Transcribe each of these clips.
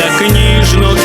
за книжну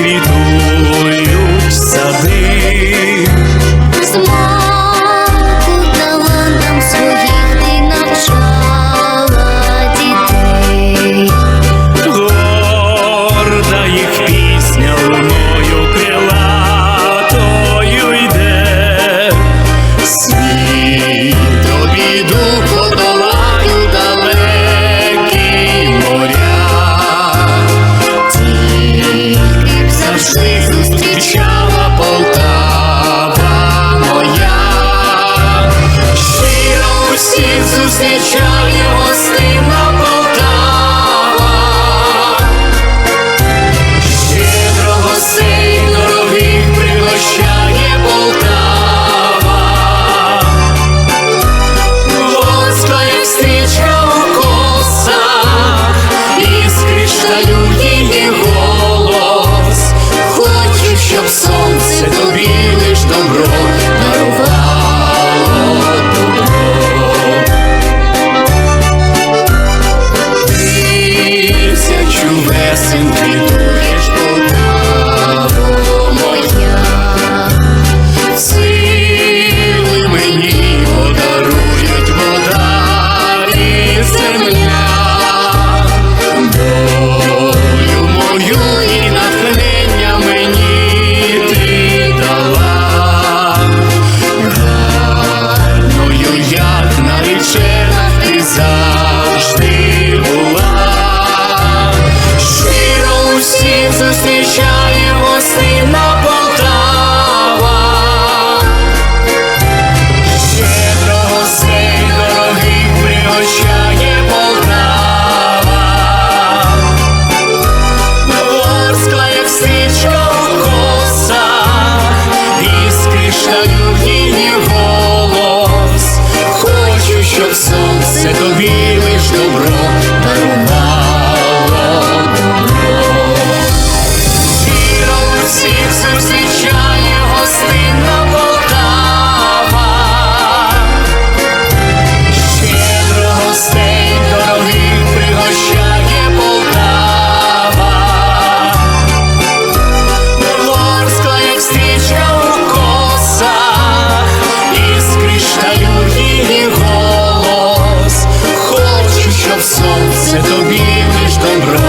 se te olvide. Сонце тобі лиш добро